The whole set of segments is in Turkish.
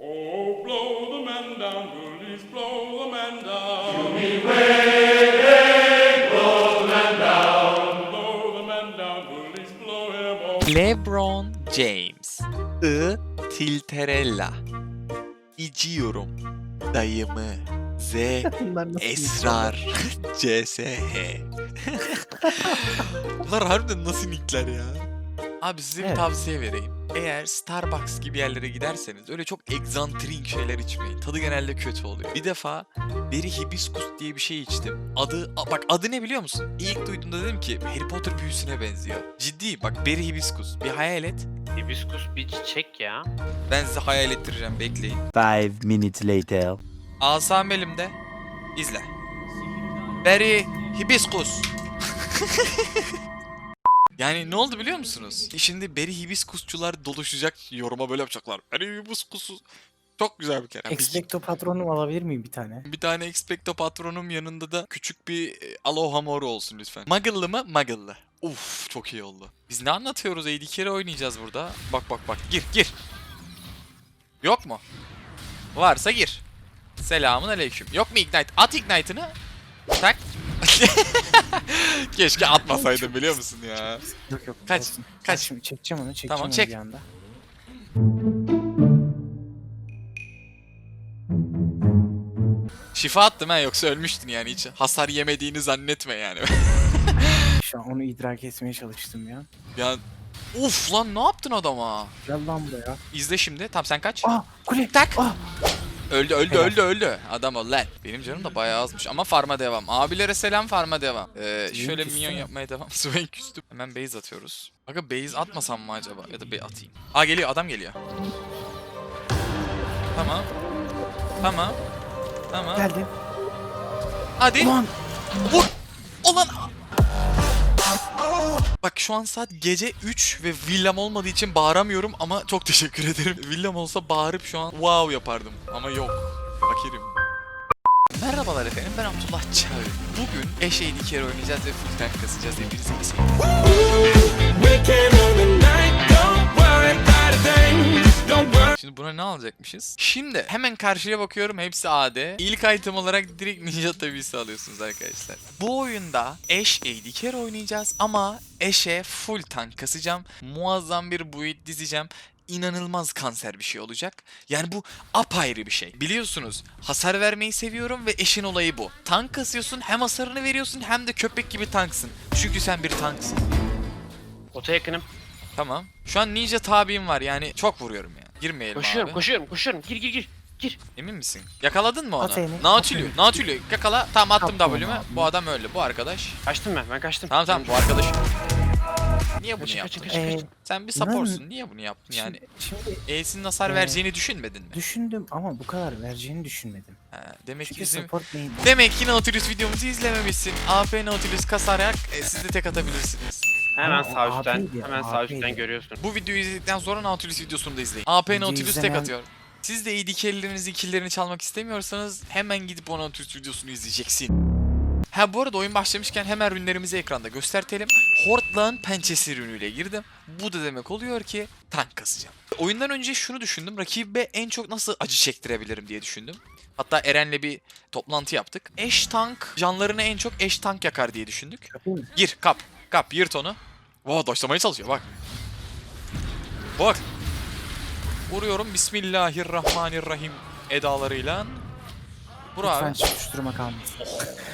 Oh, blow the man down, bullies, blow the man down. Blow the man down, bullies, blow him off. LeBron James. I Tilterella. İciyorum. Dayımı. Z. Esrar. CSH. Bunlar harbiden nasıl nickler ya? Abi size bir Evet. tavsiye vereyim. Eğer Starbucks gibi yerlere giderseniz öyle çok egzantrik şeyler içmeyin. Tadı genelde kötü oluyor. Bir defa Berry Hibiscus diye bir şey içtim. Adı a- bak adı ne biliyor musun? İlk duyduğumda dedim ki Harry Potter büyüsüne benziyor. Ciddi bak Berry Hibiscus. Bir hayal et. Hibiskus bir çiçek ya. Ben size hayal ettireceğim bekleyin. Five minutes later. Asam elimde. İzle. Berry Hibiscus. yani ne oldu biliyor musunuz? Şimdi Berry Hibiscusçular doluşacak yoruma böyle yapacaklar. Berry Hibiscus. Çok güzel bir kere. Expecto patronum alabilir miyim bir tane? Bir tane Expecto Patronum yanında da küçük bir e, Aloha Mor olsun lütfen. Muggle'lı mı? Muggle'lı. Uf çok iyi oldu. Biz ne anlatıyoruz? AD kere oynayacağız burada. Bak bak bak. Gir gir. Yok mu? Varsa gir. Selamun aleyküm. Yok mu Ignite? At Ignite'ını. Tak. Keşke atmasaydım biliyor musun ya? Yok yok. Kaç, olsun. kaç? Bak Şimdi çekeceğim onu çekeceğim Tamam, onu çek. bir anda. Şifa attım ha yoksa ölmüştün yani hiç hasar yemediğini zannetme yani. Şu an onu idrak etmeye çalıştım ya. ya Uf lan ne yaptın adama? Gel lan buraya. İzle şimdi. Tamam sen kaç. Ah kule. Tak. Ah. Öldü öldü Helal. öldü öldü. Adam ol lan. Benim canım da bayağı azmış ama farma devam. Abilere selam farma devam. Ee, şöyle küstü minyon yapmaya devam. Swain küstüm. Hemen base atıyoruz. Aga base atmasam mı acaba? Ya da bir atayım. Aa geliyor adam geliyor. Tamam. Tamam. Tamam. Geldim. Hadi. Ulan. Vur. Olan. Bak şu an saat gece 3 ve villam olmadığı için bağıramıyorum ama çok teşekkür ederim. Villam olsa bağırıp şu an wow yapardım ama yok. Fakirim. Merhabalar efendim ben Abdullah Çağır. Bugün eşeğin iki kere oynayacağız ve full tank kasacağız hepinize iyi seyirler. Şimdi buna ne alacakmışız? Şimdi hemen karşıya bakıyorum hepsi AD. İlk item olarak direkt Ninja tabisi alıyorsunuz arkadaşlar. Bu oyunda Ashe AD carry oynayacağız ama Ashe'e full tank kasacağım. Muazzam bir build dizeceğim. İnanılmaz kanser bir şey olacak. Yani bu apayrı bir şey. Biliyorsunuz hasar vermeyi seviyorum ve eşin olayı bu. Tank kasıyorsun hem hasarını veriyorsun hem de köpek gibi tanksın. Çünkü sen bir tanksın. Ota yakınım. Tamam. Şu an ninja tabim var yani çok vuruyorum ya. Girmeyelim Koşuyorum abi. koşuyorum koşuyorum. Gir gir gir. Gir. Emin misin? Yakaladın mı onu? At elini, Nautilus. Nautilus yakala. Tamam attım Kaptım W'mi. abi. Bu adam öldü. Bu arkadaş. Kaçtım ben ben kaçtım. Tamam tamam bu arkadaş. Niye bunu Kaçın yaptın? kaçın kaçın. Ee, kaçın. Sen bir supportsun. Niye bunu yaptın yani? Şimdi E'sinin hasar Ee, vereceğini düşünmedin mi? düşündüm ama bu kadar vereceğini düşünmedim. Ha, demek ki Çünkü bizim... support main. Demek ki Nautilus videomuzu izlememişsin. AP Nautilus kasarak e, siz de tek atabilirsiniz. Hemen Ama sağ üstten. AP'ydi, Hemen sağ üstten AP'ydi. görüyorsun. Bu videoyu izledikten sonra Nautilus videosunu da izleyin. AP Video Nautilus tek atıyor. Siz de AD carry'lerinizin killlerini çalmak istemiyorsanız hemen gidip o Nautilus videosunu izleyeceksin. Ha bu arada oyun başlamışken hemen rünlerimizi ekranda göstertelim. Hortlağın pençesi rünüyle girdim. Bu da demek oluyor ki tank kasacağım. Oyundan önce şunu düşündüm. Rakibe en çok nasıl acı çektirebilirim diye düşündüm. Hatta Eren'le bir toplantı yaptık. Eş tank canlarını en çok eş tank yakar diye düşündük. Gir kap. Kap yırt onu. Wow doşlamaya çalışıyor bak. Bak. Vuruyorum Bismillahirrahmanirrahim edalarıyla. Vur Lütfen abi. tutuşturma kalmasın.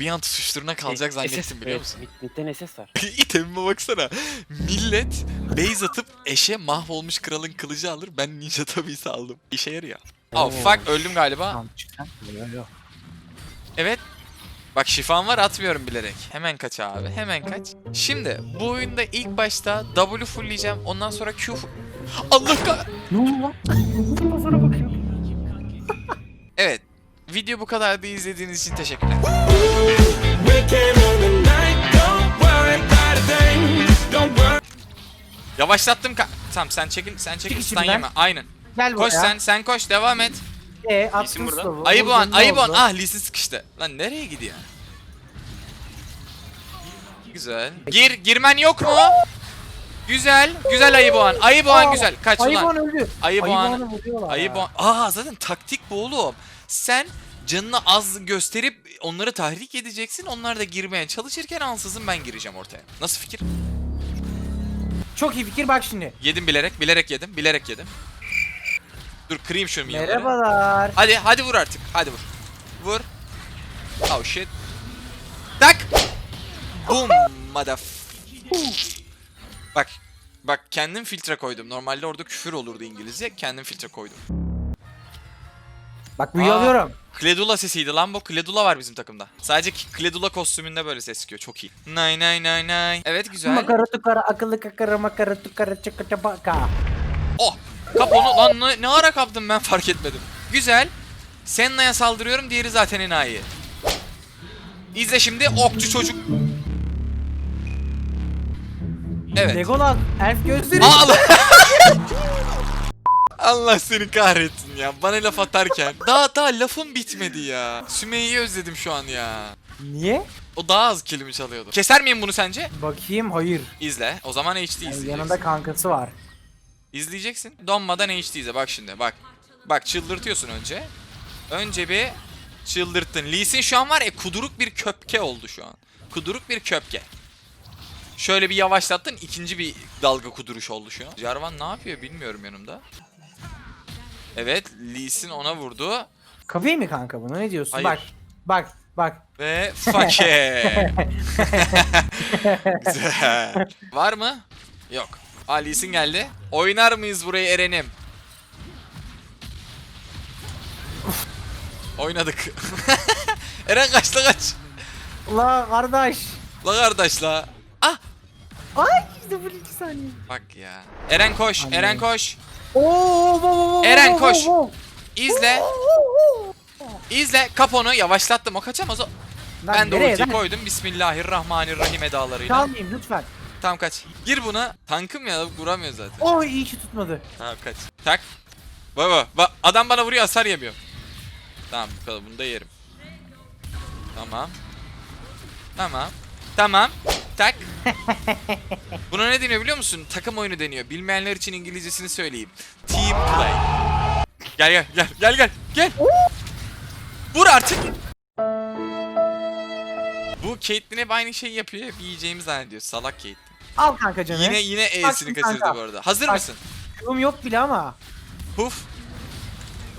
Bir an tutuşturuna kalacak SS zannettim biliyor musun? mid- Midden SS var. İtemime baksana. Millet base atıp eşe mahvolmuş kralın kılıcı alır. Ben ninja tabisi aldım. İşe yarıyor. Oh fuck öldüm galiba. Tamam. Evet. Bak şifam var atmıyorum bilerek. Hemen kaç abi hemen kaç. Şimdi bu oyunda ilk başta W fullleyeceğim. Ondan sonra Q. Allah kah... Ne oldu lan? Kafana bakıyor. Evet. Video bu kadar da izlediğiniz için teşekkürler. Yavaşlattım ka... Tamam sen çekil sen çekil Çek stun içimden. yeme. Aynen. Gel Koş buraya. sen sen koş devam et. E, attın burada. slow'u. On. oldu? Ah lisi sıkıştı. Lan nereye gidiyor? Güzel. Gir girmen yok mu? Güzel. Güzel ayı boğan. Ayı boğan Aa, güzel. Kaç Ayı ulan. Boğan öldü. Ayı Ayı boğan. Boğan'ı vuruyorlar. Ayı ya. boğan. Aa zaten taktik bu oğlum. Sen canını az gösterip onları tahrik edeceksin. Onlar da girmeye çalışırken ansızın ben gireceğim ortaya. Nasıl fikir? Çok iyi fikir bak şimdi. Yedim bilerek. Bilerek yedim. Bilerek yedim. Dur kırayım şu minyonları. Merhabalar. Hadi hadi vur artık. Hadi vur. Vur. Oh shit. Tak. Boom motherf. Bak. Bak kendim filtre koydum. Normalde orada küfür olurdu İngilizce. Kendim filtre koydum. Bak büyü Aa. alıyorum. Kledula sesiydi lan bu. Kledula var bizim takımda. Sadece Kledula kostümünde böyle ses çıkıyor. Çok iyi. Nay nay nay nay. Evet güzel. Makara tukara akıllı kakara makara tukara çıkıta baka. Kap onu. Lan ne, ne ara kaptım ben fark etmedim. Güzel. Senna'ya saldırıyorum. Diğeri zaten enayi. İzle şimdi okçu çocuk. Evet. Legolas elf gözleri. Allah. Allah seni kahretsin ya. Bana laf atarken. Daha daha lafım bitmedi ya. Sümeyye'yi özledim şu an ya. Niye? O daha az kelime çalıyordu. Keser miyim bunu sence? Bakayım hayır. İzle. O zaman HD Yani izleyeceksin. yanında kankası var. İzleyeceksin. Donmadan HD izle. Bak şimdi bak. Bak çıldırtıyorsun önce. Önce bir çıldırttın. Lee Sin şu an var ya kuduruk bir köpke oldu şu an. Kuduruk bir köpke. Şöyle bir yavaşlattın ikinci bir dalga kuduruş oldu şu an. Jarvan ne yapıyor bilmiyorum yanımda. Evet Lee Sin ona vurdu. Kapıyı mı kanka bunu ne diyorsun? Hayır. Bak. Bak. Bak. Ve fake. Güzel. Var mı? Yok. Sin geldi. Oynar mıyız burayı Eren'im? Oynadık. Eren kaç la kaç. La kardeş. La kardeş la. Ah Ay işte bu iki saniye. bak ya. Eren koş. Anne. Eren koş. Oo, wow, wow, wow, Eren, koş. wow, wow. İzle. İzle. Kap onu. Yavaşlattım. O kaçamaz o. Lan Ben de nereye ultiyi lan? koydum. Bismillahirrahmanirrahim edalarıyla. Çalmayayım lütfen. Tamam kaç. Gir buna. Tankım ya vuramıyor zaten. Oh iyi ki tutmadı. Tamam kaç. Tak. Bak bak. bak. Adam bana vuruyor hasar yemiyor. Tamam bu kadar bunu da yerim. Tamam. Tamam. Tamam. Tak. Buna ne deniyor biliyor musun? Takım oyunu deniyor. Bilmeyenler için İngilizcesini söyleyeyim. Team play. Gel gel gel gel gel gel. Vur artık. Bu Caitlyn hep aynı şeyi yapıyor. Hep yiyeceğimi zannediyor. Salak Caitlyn. Al kanka canı. Yine yine E'sini Bak, kaçırdı kanka. bu arada. Hazır Bak. mısın? Kılım yok bile ama. Puf.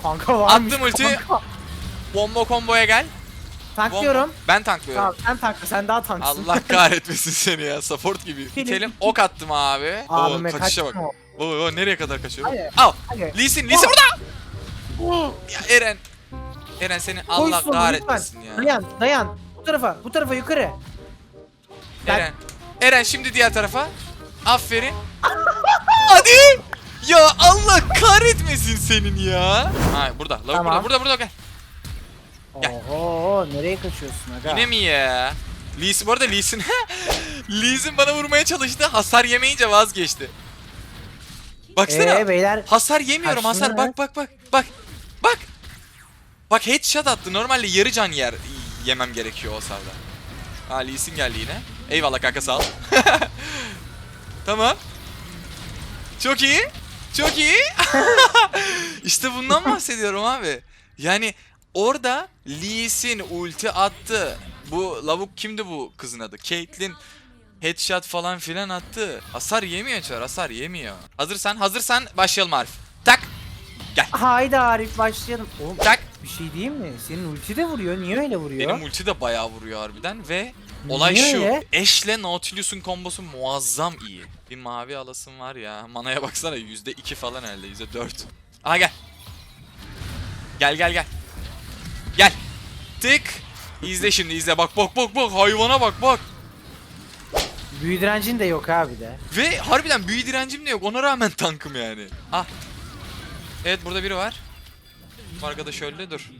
Kanka varmış. Attım ulti. kanka. Bomba komboya gel. Tanklıyorum. Bomba. Ben tanklıyorum. Tamam sen tankla sen daha tanksın. Allah kahretmesin seni ya. Support gibi. İtelim. Ok attım abi. Abime Oo, kaçışa bak. kaçma. Oo, oo, nereye kadar kaçıyor? Hadi. Al. Hadi. Lee Sin. Lee Sin burada. Ya Eren. Eren seni Allah sonu kahretmesin lütfen. ya. Dayan dayan. Bu tarafa bu tarafa yukarı. Ben- Eren. Eren şimdi diğer tarafa. Aferin. Hadi. Ya Allah kahretmesin senin ya. Ha burada. Lavuk Tamam. burada. Burada burada gel. Gel. Oho nereye kaçıyorsun aga? Yine mi ya? Lee Sin, bu arada Lee Sin, Lee Sin bana vurmaya çalıştı. Hasar yemeyince vazgeçti. Baksana. Eee beyler Hasar yemiyorum Kaçtın hasar. mı? Bak bak bak. Bak. Bak. Bak headshot attı. Normalde yarı can yer yemem gerekiyor o hasarda. Ha Lee Sin geldi yine. Eyvallah kanka sağ ol. tamam. Çok iyi. Çok iyi. işte bundan bahsediyorum abi. Yani orada Lee Sin ulti attı. Bu lavuk kimdi bu kızın adı? Caitlyn headshot falan filan attı. Hasar yemiyor çar, hasar yemiyor. Hazırsan, hazırsan başlayalım Arif. Tak, haydi Arif başlayalım. Oğlum tak. bir şey diyeyim mi? Senin ulti de vuruyor. Niye öyle vuruyor? Benim ulti de bayağı vuruyor harbiden ve olay Niye şu. Ashe'le Nautilus'un kombosu muazzam iyi. Bir mavi alasım var ya. Manaya baksana %2 falan herhalde %4. Aha gel. Gel gel gel. Gel. Tık. İzle şimdi izle bak bak bak bak hayvana bak bak. Büyü direncin de yok abi de. Ve harbiden büyü direncim de yok. Ona rağmen tankım yani. Ah. Evet burada biri var. Bu arkadaş öldü dur.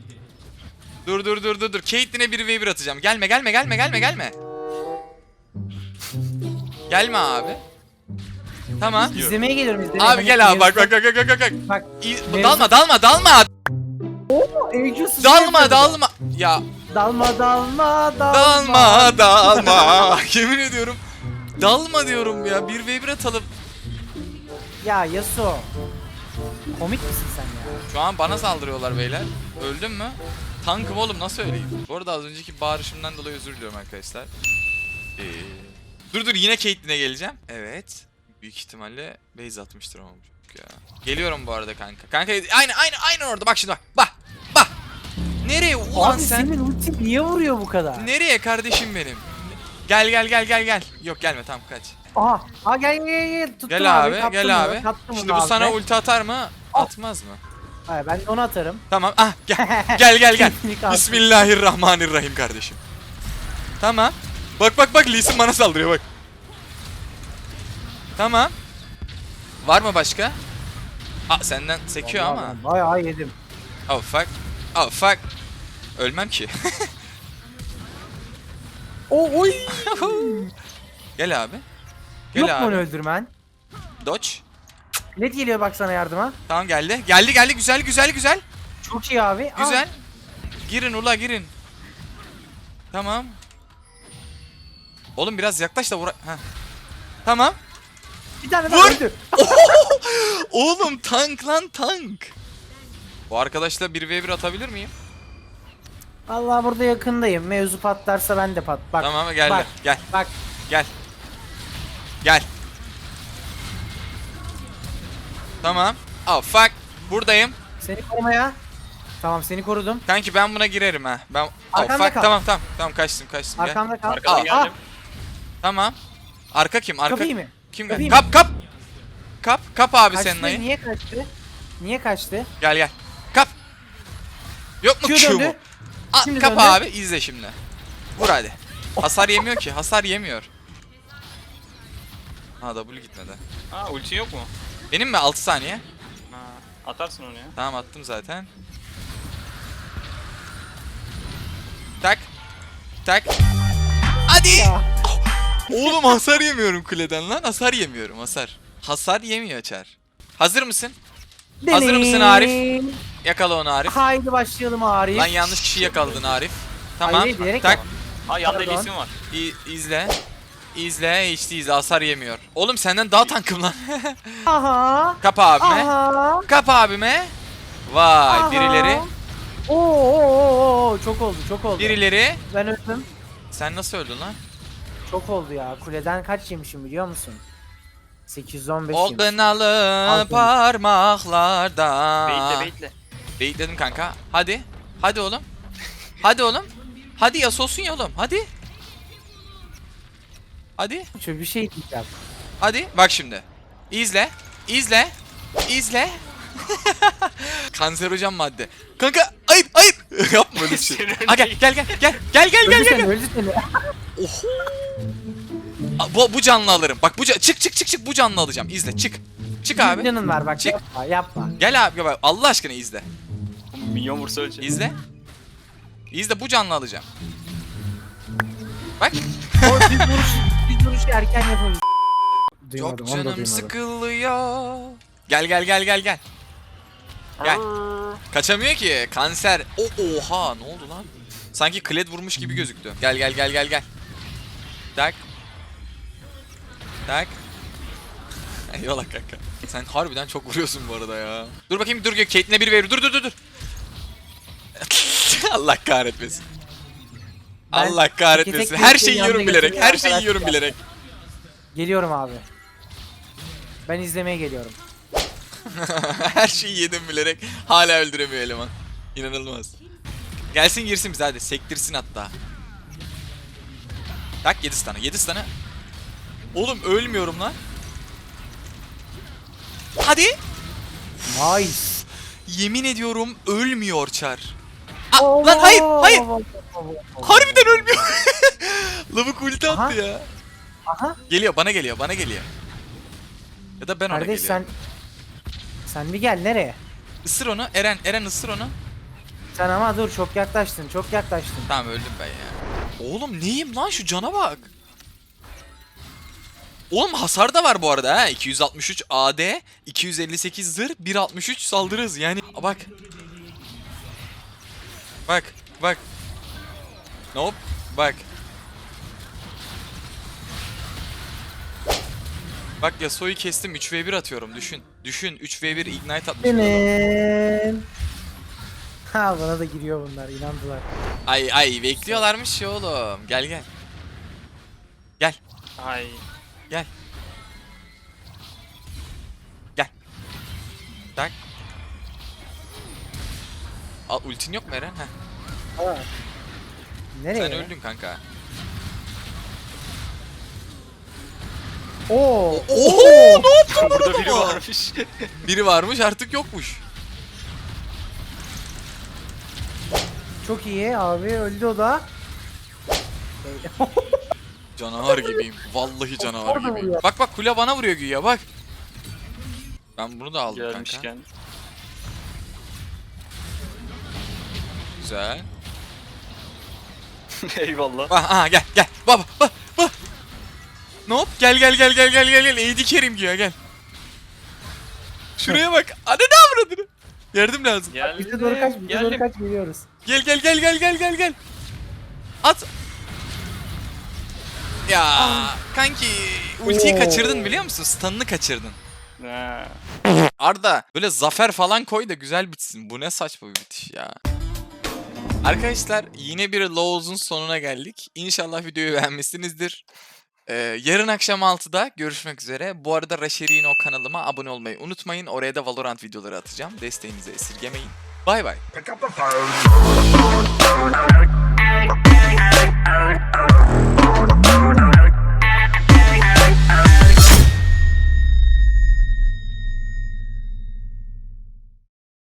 Dur dur dur dur dur. Caitlyn'e bir v 1 atacağım. Gelme gelme gelme gelme gelme. gelme abi. Tamam. İzlemeye geliyorum izlemeye. Abi gel abi bak bak bak bak bak bak. Bak. Mevzu- Dalma dalma dalma. Eğici Dalma dalma. Ya Dalma dalma dalma. dalma dalma. Yemin ediyorum. Dalma diyorum ya. Bir v 1 atalım. Ya Yasuo. Komik misin sen ya? Şu an bana saldırıyorlar beyler. Öldüm mü? Tankım oğlum nasıl öleyim? Bu arada az önceki bağırışımdan dolayı özür diliyorum arkadaşlar. Ee, dur dur yine Caitlyn'e geleceğim. Evet. Büyük ihtimalle base atmıştır ama çocuk ya. Geliyorum bu arada kanka. Kanka aynı aynı aynı orada bak şimdi bak. Bak. Bak. Nereye ulan Abi sen? senin ulti niye vuruyor bu kadar? Nereye kardeşim benim? Gel gel gel gel gel. Yok gelme tamam kaç. Aha. Aa gel gel gel. Tuttum Gel abi, kaptım gel abi. kaptım Şimdi bu abi. sana ulti atar mı? Oh. Atmaz mı? Hayır ben de onu atarım. Tamam. Ah gel. Gel gel gel. Bismillahirrahmanirrahim kardeşim. Tamam. Bak bak bak Lee Sin bana saldırıyor bak. Tamam. Var mı başka? Aa senden sekiyor Vallahi ama. ben Bayağı yedim. Oh fuck. Oh fuck. Ölmem ki. O oy. Gel abi. Gel Yok mu abi. onu öldürmen? Dodge. Ne geliyor bak sana yardıma? Tamam geldi. Geldi geldi güzel güzel güzel. Çok iyi abi. Güzel. Girin ula girin. Tamam. Oğlum biraz yaklaş da vura... Heh. Tamam. bir tane Vur! daha öldür. Oğlum tank lan tank. Bu arkadaşla 1v1 atabilir miyim? Allah burada yakındayım. Mevzu patlarsa ben de pat. Bak. tamam gel bak, gel Bak. gel. Gel. Tamam. Oh fuck. Buradayım. Seni korumaya. Tamam seni korudum. Kanki ben buna girerim ha. Ben oh Arkamda fuck kal. tamam tamam. Tamam kaçtım kaçtım gel. Arkamda kal. Arkadan Aa, geldim. Tamam. Arka kim? Arka Kapıyı mı? kim? kapıyı mı? Kap kap. Kap kap abi Kaçtı. senin ayı. Niye kaçtı? Niye kaçtı? Gel gel. Kap. Yok mu Q Q mu? döndü. Aa, Şimdi kap döndü. abi izle şimdi. Vur hadi. Hasar yemiyor ki. Hasar yemiyor. Ha W gitmedi. Ha ulti yok mu? Benim mi 6 saniye? Ha, atarsın onu ya. Tamam attım zaten. Tak. Tak. Hadi. Oğlum hasar yemiyorum kuleden lan. Hasar yemiyorum hasar. Hasar yemiyor Çar. Hazır mısın? Hazır mısın Arif? Deneyim. Yakala onu Arif. Haydi başlayalım Arif. Lan yanlış kişi yakaladın Arif. Tamam. Hayır, tak. yapmadım. Ha yanda isim var. İ- izle. İzle, HD izle. Hasar yemiyor. Oğlum senden daha tankım lan. Aha. Kap abime. Aha. Kap abime. Vay Aha. birileri. Oo, oo, oo, oo, çok oldu çok oldu. Birileri. Ben öldüm. Sen nasıl öldün lan? Çok oldu ya. Kuleden kaç yemişim biliyor musun? 815 O yemişim. kınalı Aferin. parmaklarda. Baitle baitle. Beyitledim kanka. Hadi. Hadi oğlum. Hadi oğlum. Hadi ya sosun ya oğlum. Hadi. Hadi. Şöyle bir şey diyeceğim. Hadi. Bak şimdi. İzle. İzle. İzle. Kanser hocam madde. Kanka hayır hayır. Yapma öyle bir şey. Ha gel gel gel gel gel gel gel Öldü gel. seni öldü seni. Oho. Aa, Bu, bu canlı alırım. Bak bu ca- çık çık çık çık bu canlı alacağım. İzle çık. Çık abi. Canın var bak Çık. yapma yapma. Gel abi bak Allah aşkına izle. Milyon vursa ölecek. İzle. İzle bu canlı alacağım. Bak. Bir vuruşu erken. Duymadım, Çok onu da canım duymadım. sıkılıyor. Gel gel gel gel gel. Gel. Kaçamıyor ki. Kanser. O oha ne oldu lan? Sanki kled vurmuş gibi gözüktü. Gel gel gel gel gel. Tak. Tak. Eyvallah kanka. Sen harbiden çok vuruyorsun bu arada ya. Dur bakayım dur Kate'ine bir verir. Dur dur dur dur. Allah kahretmesin. Ben Allah iki kahretmesin. tek Her şeyi yiyorum yanına bilerek. Her şeyi arkadaş yiyorum bilerek. Geliyorum abi. Ben izlemeye geliyorum. Her şeyi yedim bilerek hala öldüremiyor eleman. İnanılmaz. Gelsin girsin bize hadi sektirsin hatta. Tak 7 tane 7 tane. Oğlum ölmüyorum lan. Hadi. Nice. Yemin ediyorum ölmüyor Çar. Aa, lan hayır hayır. Harbiden ölmüyor. Lavuk ulti attı Aha. ya. Aha. Geliyor bana geliyor bana geliyor. Ya da ben ona Kardeş geliyorum. sen sen bir gel nereye? Isır onu Eren Eren ısır onu. Sen ama dur çok yaklaştın çok yaklaştın. Tamam öldüm ben ya. Oğlum neyim lan şu cana bak. Oğlum hasar da var bu arada ha. 263 AD, 258 zırh, 163 saldırı hızı. Yani bak. Bak, bak. Nope, bak. Bak Yasuo'yu kestim 3v1 atıyorum düşün. Düşün 3v1 ignite atmışım. adama. Benim. Ha bana da giriyor bunlar inandılar. Ay ay bekliyorlarmış ya oğlum. Gel gel. Gel. Ay. Gel. Al ultin yok mu Eren? Heh. Aa. Nereye? Sen öldün kanka. Oo. Oho ne yaptın Burada biri adama? varmış. Biri varmış artık yokmuş. Çok iyi abi öldü o da. Canavar gibiyim. Vallahi canavar gibiyim. Bak bak kule bana vuruyor güya bak. Ben bunu da aldım kanka. Güzel. Eyvallah. Bak aha gel gel. Baba bak bak. Ne yap? Gel gel gel gel gel gel gel. Eğdi kerim güya gel. Şuraya bak. Hadi ne avradını. Yardım lazım. Geldi. Bize doğru kaç, bize doğru Geldim. kaç geliyoruz. Gel gel gel gel gel gel gel. At. Ya kanki ultiyi Oo. kaçırdın biliyor musun? Stun'ını kaçırdın. Ha. Arda böyle zafer falan koy da güzel bitsin. Bu ne saçma bir bitiş ya. Arkadaşlar yine bir Lows'un sonuna geldik. İnşallah videoyu beğenmişsinizdir. Ee, yarın akşam 6'da görüşmek üzere. Bu arada Raşerino kanalıma abone olmayı unutmayın. Oraya da Valorant videoları atacağım. Desteğinizi esirgemeyin. Bay bay. Pick up the phone.